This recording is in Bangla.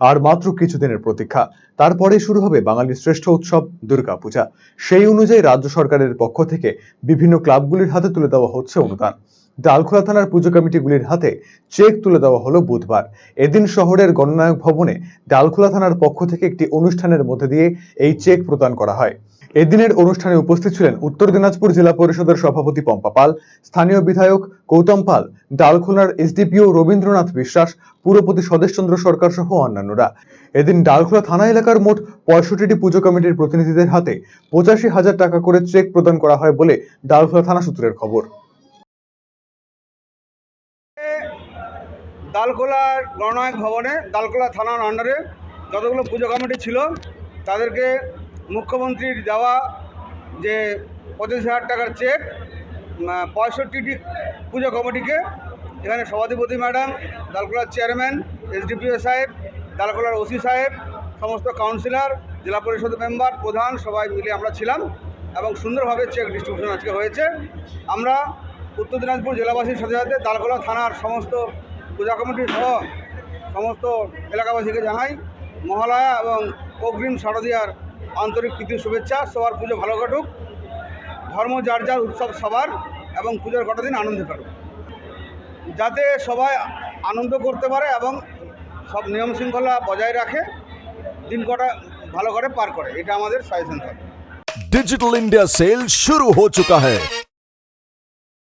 আর মাত্র কিছুদিনের প্রতীক্ষা। তারপরে শুরু হবে বাঙালির শ্রেষ্ঠ উৎসব, দুর্গাপূজা। সেই অনুযায়ী রাজ্য সরকারের পক্ষ থেকে বিভিন্ন ক্লাবগুলির হাতে তুলে দেওয়া হচ্ছে অনুদান। ডালখোলা থানার পুজো কমিটিগুলির হাতে চেক তুলে দেওয়া হলো বুধবার। এদিন শহরের গণনায়ক ভবনে ডালখোলা থানার পক্ষ থেকে একটি অনুষ্ঠানের মধ্যে দিয়ে এই চেক প্রদান করা হয়। এদিনের অনুষ্ঠানে উপস্থিত ছিলেন উত্তর দিনাজপুর জেলা পরিষদের সভাপতি পম্পা পাল, স্থানীয় বিধায়ক গৌতম পাল, ডালখোলার এসডিপিও রবীন্দ্রনাথ বিশ্বাস, পুরপতি স্বদেশচন্দ্র সরকার সহ অন্যান্যরা। এদিন ডালখোলা থানা এলাকার মোট পঁয়ষট্টিটি পুজো কমিটির প্রতিনিধিদের হাতে পঁচাশি হাজার টাকা করে চেক প্রদান করা হয় বলে ডালখোলা থানা সূত্রের খবর। দালকোলার গণনায়ক ভবনে, দালকোলা থানার আন্ডারে যতগুলো পুজো কমিটি ছিল, তাদেরকে মুখ্যমন্ত্রীর দেওয়া যে পঁচিশ হাজার টাকার চেক পঁয়ষট্টিটি পুজো কমিটিকে এখানে সভাধিপতি ম্যাডাম দালকোলার চেয়ারম্যান এসডিপিও সাহেব, দালকোলার ওসি সাহেব, সমস্ত কাউন্সিলর জেলা পরিষদ মেম্বার প্রধান সবাই মিলে আমরা ছিলাম এবং সুন্দরভাবে চেক ডিস্ট্রিবিউশন আজকে হয়েছে। আমরা উত্তর দিনাজপুর জেলাবাসীর সাথে সাথে দালকোলা থানার সমস্ত পূজা কমিটি সহ সমস্ত এলাকাবাসীকে জানাই মহালয়া এবং অগ্রিম শারদীয়ার আন্তরিক প্রীতি শুভেচ্ছা সবার পুজো ভালো কাটুক ধর্ম যার যার উৎসব সবার এবং পুজোর কটা দিন আনন্দ কাটুক যাতে সবাই আনন্দ করতে পারে এবং সব নিয়ম শৃঙ্খলা বজায় রাখে দিন কটা ভালো করে পার করে এটা আমাদের সাজেশন থাকে डिजिटल इंडिया सेल शुरू हो चुका है